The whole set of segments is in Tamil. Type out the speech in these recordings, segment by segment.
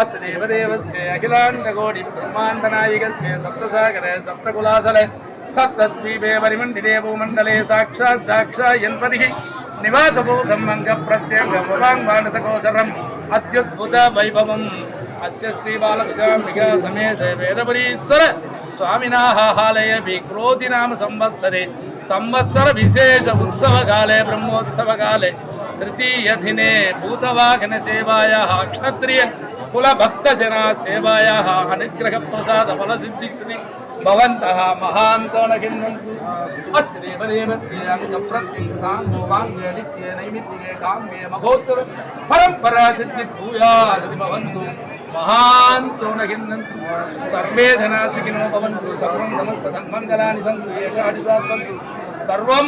अस्य देवदेवस्य अखिलाण्डकोटि ब्रह्माण्डनायकस्य सप्तसागरे सप्तकुलासले सप्तद्वीपे परिमण्डिते भूमण्डले साक्षात् दाक्षायन्पतिः निवासभूतं अङ्गप्रत्यङ्गवाङ्मानसकोशरम् अत्युद्भुत वैभवम् अस्य श्रीबालविजाम्बिका समेत वेदपुरीश्वर स्वामिनाः आलये क्रोधि नाम संवत्सरे संवत्सर विशेष उत्सवकाले ब्रह्मोत्सवकाले తృతీయధినే భూతవాహన సేవాయా క్షత్రియ కులభక్తజనా సేవాయా అనుగ్రహ ప్రసాద బల సిద్ధిశ్రీ భవంతః మహాంతోనగిన్వంతు అశ్రీవరేవత్యాంగప్రత్యుక్తాం గోపాంగే నిత్యే నైమిత్యే కామ్యే మహోత్సవ పరంపరా సిద్ధి భూయాది భవంతు మహాంతోనగిన్నంతు సర్వే ధనాశికినో భవంతు సర్వం నమస్త ధన్మంగళాని సంతు ఏకాది సాత్వంతు సర్వం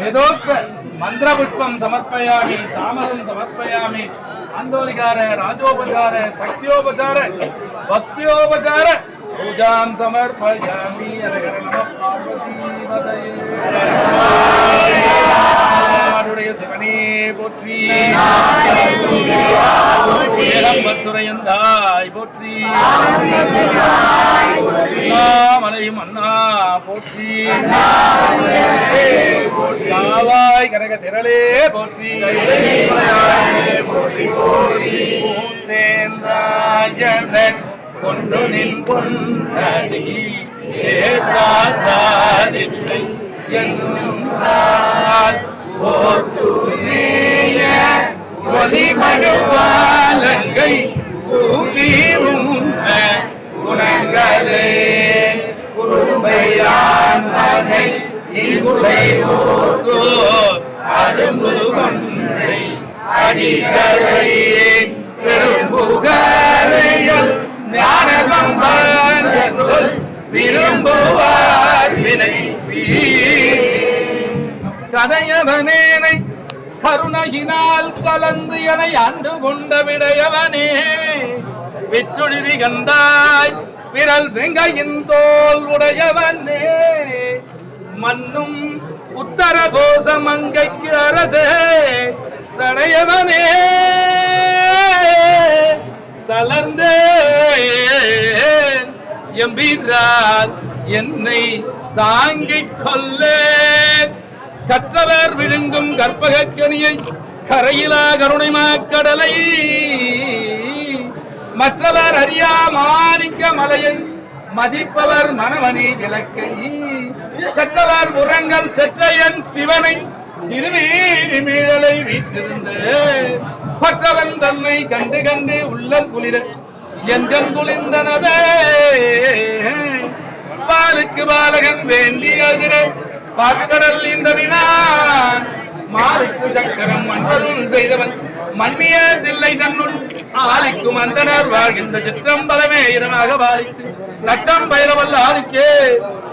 ஏதோக்த மந்திரபுஷ்பம் சமர்ப்பயாமி சாமரம் சமர்ப்பயாமி ஆந்தோலிகார ராஜோபச்சார சக்தியோபச்சார பக்தியோபச்சார பூஜாம் சமர்ப்பயாமி பார்வதி சிவனே போற்றி. ஏகம்பத்துரையந்தாய் போற்றி. மலையும் அண்ணா போற்றி. காவாய் கனக திரளே போற்றி. பூந்தேந்தாயனன் கொண்டு நின் பொன்னடி. ஏதாதில்லை என்னும் ஓத்துமேய ஒலிமடுவாலங்கை ஊபீரும் குணங்களே. குறும்பையான் மகை இகுலை ஓசோ அரும்பு கொன்றை அடிகளை பெரும்புகரையில் ஞான சம்பந்த சொல். விரும்புவார் வினை கதையவனேனை கருணையினால் கலந்து என ஆண்டு கொண்ட விடையவனே. விற்றுழுதி கண்டாய் விரல் வெங்கையின் தோல் உடையவனே. மண்ணும் உத்தர கோச மங்கைக்கு அரசே சடையவனே. தளர்ந்தே எம்பீரால் என்னை தாங்கிக் கொல்லே கற்றவர் விழுங்கும் கற்பகக்கனியை கரையிலா கருணைமா கடலை. மற்றவர் அறியா மாணிக்க மலையை மதிப்பவர் மனமணி விளக்கை. செற்றவர் உரங்கள் செற்றையன் சிவனை திருவீழலை வீட்டிருந்து கொற்றவன் தன்னை கண்டு கண்டு உள்ள குளிர எந்தம் குளிர்ந்தனவே. பாலுக்கு பாலகன் வேண்டியதிர பாக்கடல் இந்த வினான் மாலுக்கு சக்கரம் மன்றருள் செய்தவன். மண்ணிய தில்லை தன்னுள். ஆலிக்கும் அந்தனர் வாழ்கின்ற சிற்றம்பலமே இரமாக பாலித்து லட்சம் பயிரவல்ல ஆளுக்கே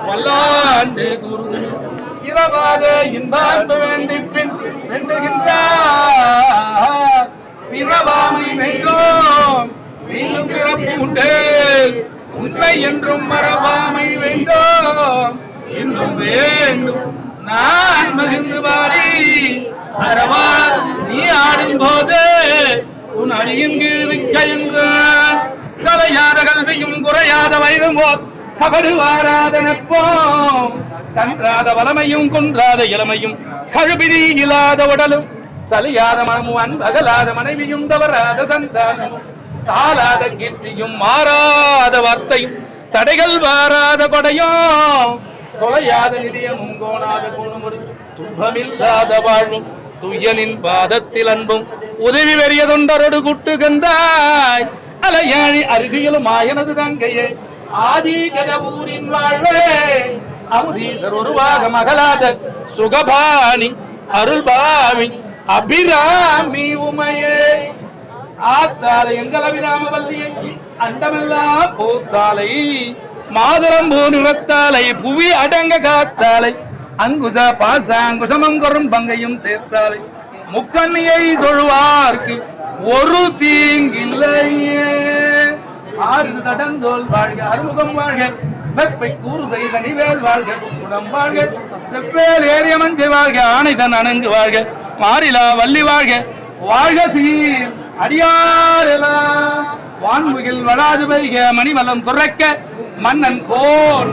வல்லாண்டு குரு இரவாக இன்பான்பு வேண்டி பின் வேண்டுகின்றார் பிறவாமை வென்றோம். மீண்டும் பிறப்பு உண்டு உண்மை என்றும் மறவாமை வேண்டும் இன்னும் வேண்டும் நான் மகிழ்ந்து பாடி அறவா நீ ஆடும் போது உன் அணியின் கீழ் விற்கையுங்க கலையாத கல்வியும் குறையாத வயதும் போல் கபடு வாராத நெப்போம் கன்றாத வளமையும் குன்றாத இளமையும் கழுபிதி இல்லாத உடலும். சலியாத மனமும் அன்பகலாத மனைவியும் தவறாத சந்தானம். தாளாத கீர்த்தியும் மாறாத வார்த்தையும் தடைகள் வாராத கொடையும் தொலையாத நிதியமும் கோணாத குணமுறு துன்பமில்லாத வாழ்வும் துயலின் பாதத்தில் அன்பும் உதவி வெறியதொண்டரோடு குட்டு கந்தாய். அலையாழி அருகிலும் ஆயனது தங்கையே ஆதி கதவூரின் வாழ்வே. அமுதீசர் உருவாக மகளாத சுகபாணி அருள்பாவி அபிராமி உமையே. ஆத்தாலை எங்கள் அபிராம வல்லியை அண்டமெல்லாம் போத்தாலை மாதரம் பூ நிறத்தாலை புவி அடங்க காத்தாலை அங்குச பாசாங்குசமம் கொரும் பங்கையும் சேர்த்தாலை. முக்கண்ணியை தொழுவார்க்கு ஒரு தீங்கில்லையே. ஆறு தடந்தோல் வாழ்க அறுமுகம் வாழ்க வெப்பை கூறு செய்த நிவேல் வாழ்க குடம் வாழ்க செப்பேல் ஏரிய மஞ்சை வாழ்க ஆணைதன் அணங்கு வாழ்க மாறிலா வள்ளி வாழ்க வாழ்க சீர் அடியாரெல்லாம் வான்முகில் வளாது பெய்க மணிமலம் சுரக்க மன்னன் கோல்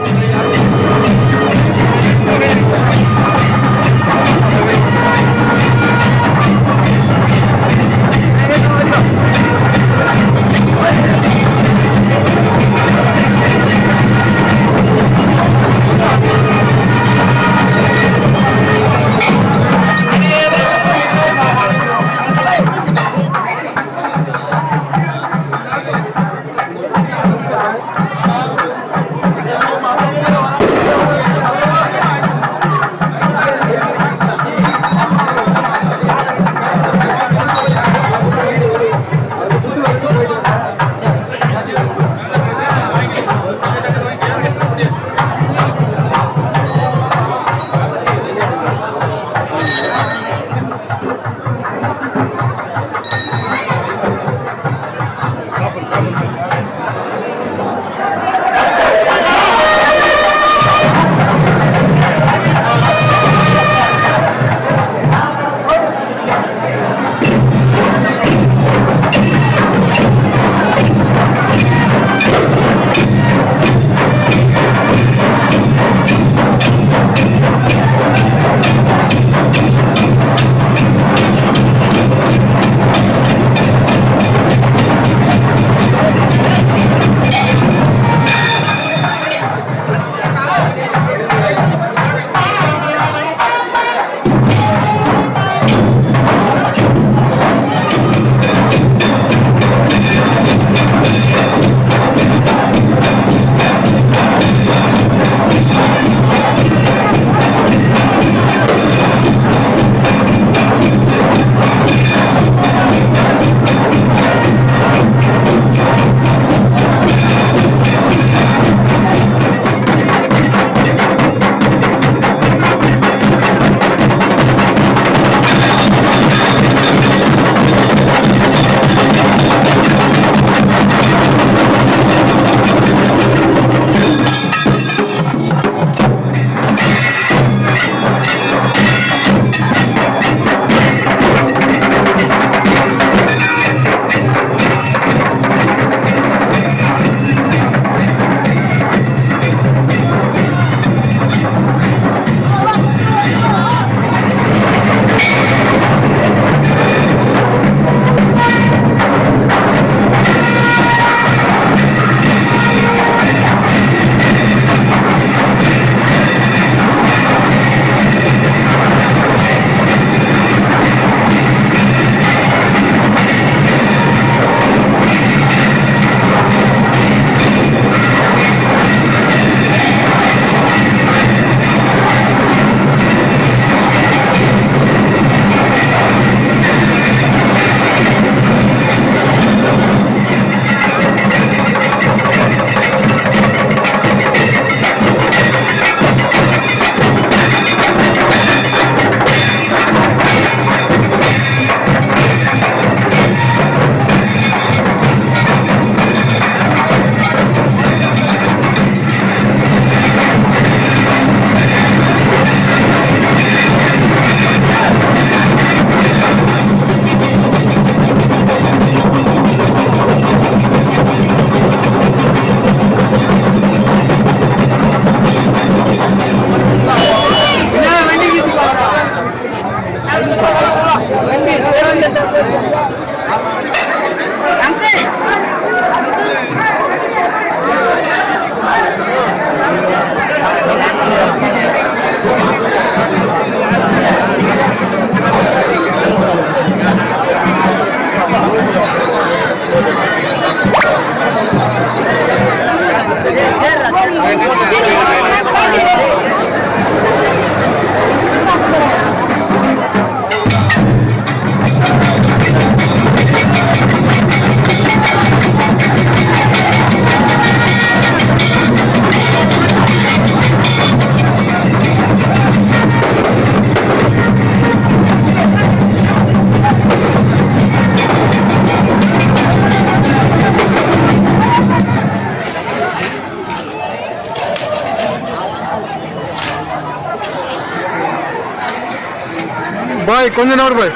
பாய் கொஞ்ச நேரம் பாய்.